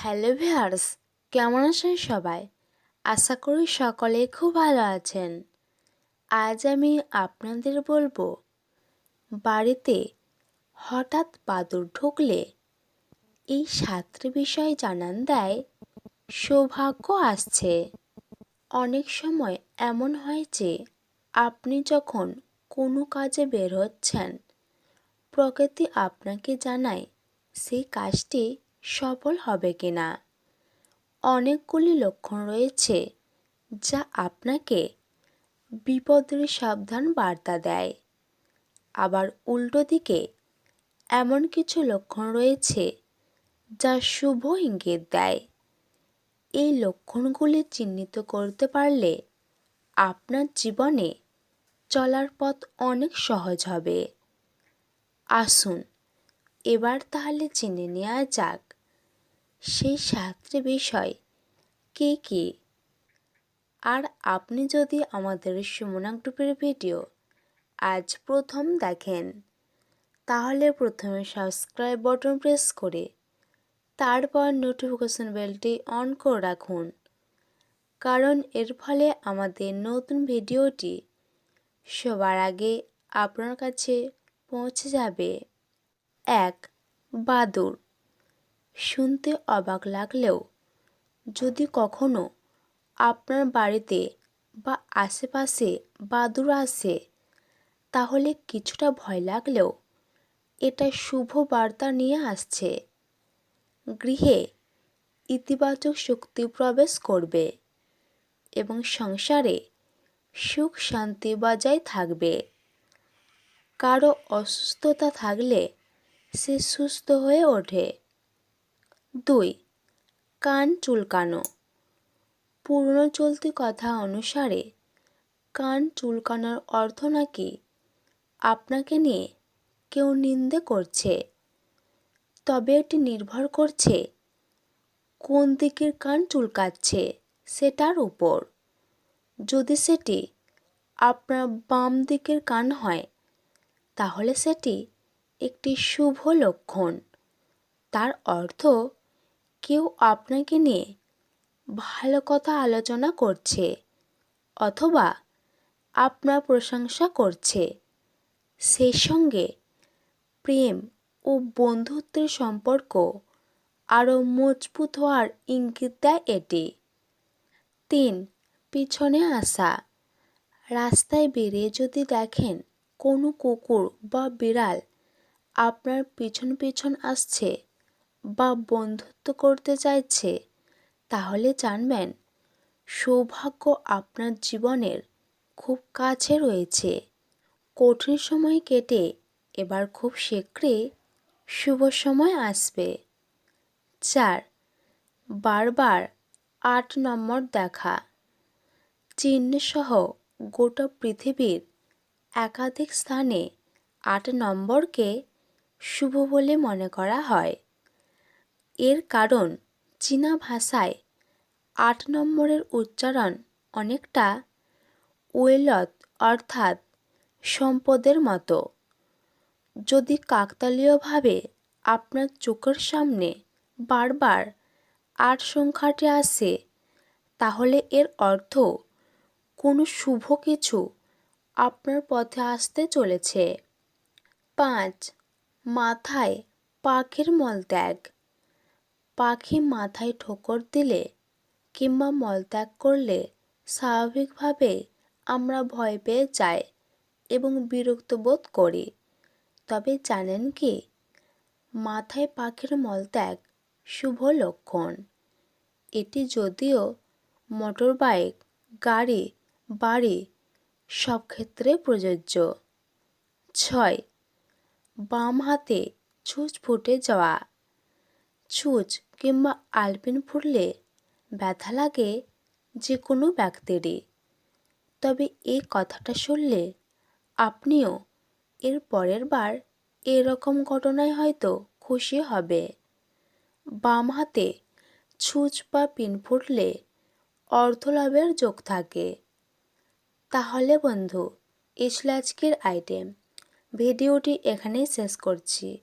Hello viewers, কেমন আছেন সবাই? আশা করি সকলে খুব ভালো আছেন। আজ আমি আপনাদের বলব, বাড়িতে হঠাৎ বাদুর ঢুকলে এই সাতটি বিষয় জানান দেয় সৌভাগ্য আসছে। অনেক সময় এমন হয় যে, আপনি যখন কোনো কাজে বের হচ্ছেন, প্রকৃতি আপনাকে জানায় সেই কাজটি সফল হবে কিনা? অনেকগুলি লক্ষণ রয়েছে যা আপনাকে বিপদের সাবধান বার্তা দেয়। আবার উল্টো দিকে, এমন কিছু লক্ষণ রয়েছে যা শুভ ইঙ্গিত দেয়। এই লক্ষণগুলি চিহ্নিত করতে পারলে আপনার জীবনে চলার পথ অনেক সহজ হবে। আসুন, এবার তাহলে চিনে নেওয়া যাক সেই সাতটি বিষয় কী কী? আর আপনি যদি আমাদের সুমনা গ্রুপের ভিডিও আজ প্রথম দেখেন, তাহলে প্রথমে সাবস্ক্রাইব বটন প্রেস করে, তারপর নোটিফিকেশন বেলটি অন করে রাখুন। কারণ এর ফলে আমাদের নতুন ভিডিওটি সবার আগে আপনার কাছে পৌঁছে যাবে। এক বাদুর শুনতে অবাক লাগলেও, যদি কখনো আপনার বাড়িতে বা আশেপাশে বাদুর আসে তাহলে কিছুটা ভয় লাগলেও এটা শুভ বার্তা নিয়ে আসছে। গৃহে ইতিবাচক শক্তি প্রবেশ করবে এবং সংসারে সুখ শান্তি বজায় থাকবে। কারও অসুস্থতা থাকলে সে সুস্থ হয়ে ওঠে। দুই, কান চুলকানো। পুরনো চলতি কথা অনুসারে, কান চুলকানোর অর্থ নাকি আপনাকে নিয়ে কেউ নিন্দে করছে? তবে এটি নির্ভর করছে কোন দিকের কান চুলকাচ্ছে সেটার উপর। যদি সেটি আপনার বাম দিকের কান হয়, তাহলে সেটি একটি শুভ লক্ষণ। তার অর্থ কেউ আপনাকে নিয়ে ভালো কথা আলোচনা করছে অথবা আপনার প্রশংসা করছে, সেই সঙ্গে প্রেম ও বন্ধুত্বের সম্পর্ক আরও মজবুত হওয়ার ইঙ্গিত দেয় এটি। তিন, পিছনে আসা। রাস্তায় বেরিয়ে যদি দেখেন কোনো কুকুর বা বিড়াল আপনার পিছন পিছন আসছে বা বন্ধুত্ব করতে চাইছে, তাহলে জানবেন, সৌভাগ্য আপনার জীবনের খুব কাছে রয়েছে। কঠিন সময় কেটে এবার খুব শীঘ্রই শুভ সময় আসবে। চার, বারবার আট নম্বর দেখা। চিহ্নসহ গোটা পৃথিবীর একাধিক স্থানে আট নম্বরকে শুভ বলে মনে করা হয়। এর কারণ চীনা ভাষায় আট নম্বরের উচ্চারণ অনেকটা ওয়েলত অর্থাৎ সম্পদের মতো। যদি কাকতালীয়ভাবে আপনার চোখের সামনে বারবার আট সংখ্যাটি আসে, তাহলে এর অর্থ কোনো শুভ কিছু আপনার পথে আসতে চলেছে। পাঁচ, মাথায় পাখির মলত্যাগ। পাখি মাথায় ঠোকর দিলে কিংবা মলত্যাগ করলে স্বাভাবিকভাবে আমরা ভয় পেয়ে যাই এবং বিরক্ত বোধ করি। তবে জানেন কি? মাথায় পাখির মলত্যাগ শুভ লক্ষণ। এটি যদিও মোটর বাইক, গাড়ি, বাড়ি সব ক্ষেত্রে প্রযোজ্য। ছয় বাম হাতে ছুঁচ ফুটে যাওয়া। ছুঁচ কিংবা আলপিন ফুটলে ব্যথা লাগে যে কোনো ব্যক্তিরই। তবে এই কথাটা শুনলে আপনিও এর পরের বার এরকম ঘটনায় হয়তো খুশি হবে। বাম হাতে ছুঁচ বা পিন ফুটলে অর্থলাভের যোগ থাকে। তাহলে বন্ধু এই আজকের আইটেম ভিডিওটি এখানেই শেষ করছি।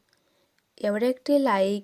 এবার একটি লাইক